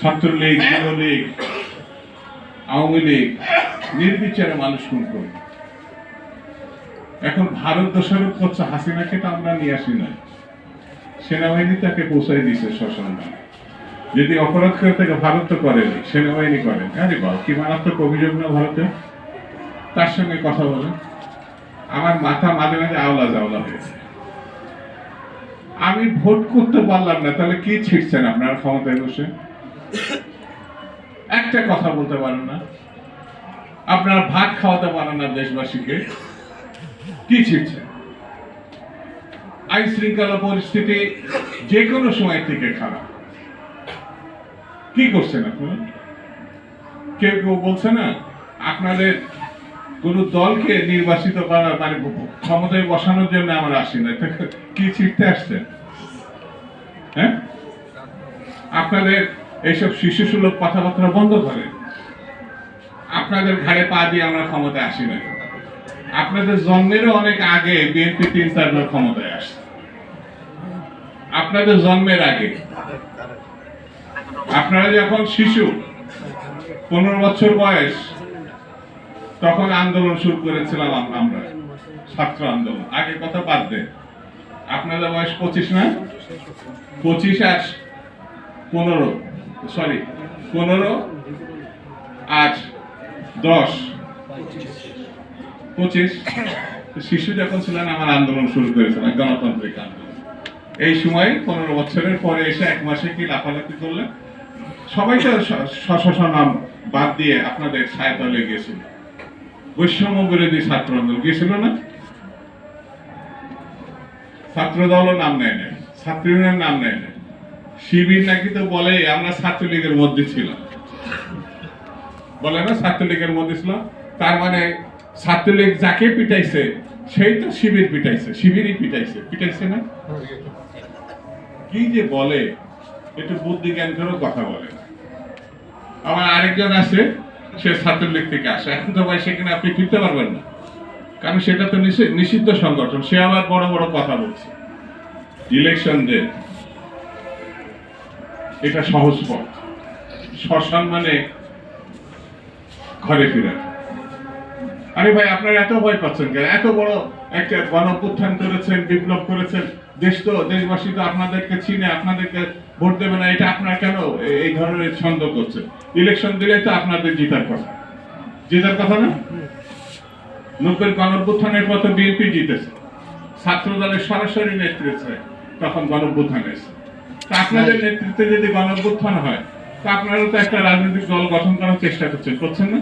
ছাত্রলীগ, যুবলীগ, আওয়ামী লীগ, নির্বিচারে মানুষ খুন করে। এখন ভারত দোষারোপ করছে হাসিনাকে তো আমরা নিয়ে আসি না সেনাবাহিনী তাকে পৌঁছাই দিছে শ্মশানে। যদি অপরাধ করে থাকে ভারত তো করেনি সেনাবাহিনী করেন আরে বাবা, কি মারাত্মক অভিযোগ না ভারতে? তার সঙ্গে কথা বলেন। আমার মাথা মাঝে মাঝে আওলা জাওলা হয়েছে। আমি ভোট করতে পারলাম না, তাহলে কি ছিটছেন আপনার ক্ষমতায় বসে? একটা কথা বলতে পারেন না। আপনারা ভাত খাওয়াতে পারেন না দেশবাসীকে। কি ছিটছেন আইন শৃঙ্খলা পরিস্থিতি যে কোনো সময় থেকে খারাপ। কি করছেন আপনারা? কেউ কেউ বলছে না, আপনাদের কোন দলকে নির্বাচিত করার মানে ক্ষমতায় বসানোর জন্য আমরা আসি না। কি ছিটতে আসছেন? হ্যাঁ? আপনাদের এইসব শিশু সুলভ কথাবার্তা বন্ধ করেন আপনাদের ঘাড়ে পা দিয়ে আমরা ক্ষমতায় আসি না আপনাদের জন্মেরও অনেক আগে বিএনপি তিন চারবার ক্ষমতায় আসছে আপনাদের জন্মের আগে। আপনারা যখন শিশু, পনেরো বছর বয়স, তখন আন্দোলন শুরু করেছিলাম আম- আমরা। ছাত্র আন্দোলন। আগে কথা বাদ দে। আপনাদের বয়স পঁচিশ না? পঁচিশ আর পনেরো। সরি, পনেরো আজ দশ। পঁচিশ। শিশু যখন ছিলেন, আমার আন্দোলন শুরু করেছিলাম গণতান্ত্রিক আন্দোলন। এই সময় পনেরো বছরের পরে এসে এক মাসে কি লাফালাফি করলেন? সবাই তো নাম বাদ দিয়ে আপনাদের সায়তলে গিয়েছিল। বৈষম্য বিরোধী ছাত্র আন্দোলন গিয়েছিল না? ছাত্র দলও নাম নেয় না ছাত্র ইউনিয়ন নাম নেয় না শিবির নাকি তো বলে, আমরা ছাত্রলীগের মধ্যে ছিলাম। বলে না, ছাত্রলীগের মধ্যে ছিলাম। তার মানে ছাত্রলীগ যাকে পিটাইছে, সেই তো শিবির পিটাইছে, শিবিরই পিটাইছে। পিটাইছে না? কি যে বলে, একটু বুদ্ধি জ্ঞান করেও কথা বলে। আমার আরেকজন আছে সে ছাত্রলীগ থেকে আসে। এখন তো ভাই সেখানে আপনি ফিরতে পারবেন না। কারণ সেটা তো নিষি- নিষিদ্ধ সংগঠন, সে আবার বড় বড় কথা বলছে। Election day. এটা সহজ পথ। সসম্মানে ঘরে ফিরে। আরে ভাই, আপনারা এত ভয় পাচ্ছেন কেন? এত বড় একটা গণ অভ্যুত্থান করেছেন, বিপ্লব করেছেন। দেশ তো, দেশবাসী তো আপনাদেরকে চিনে, আপনাদেরকে ভোট দেবে না, এটা আপনারা কেন এই ধরনের ছন্দ করছে ইলেকশন দিলে তো আপনাদের জিতার কথা। জিতার কথা না? নব্বের গণ অভ্যুত্থানের পর বিএনপি জিতেছে। ছাত্র দলের সরাসরি নেতৃত্বে তখন গণ অভ্যুত্থান এসেছে। আপনাদের নেতৃত্বে যদি গণ অভ্যুত্থান হয় তা আপনারা তো একটা রাজনৈতিক দল গঠন করার চেষ্টা করছেন করছেন না?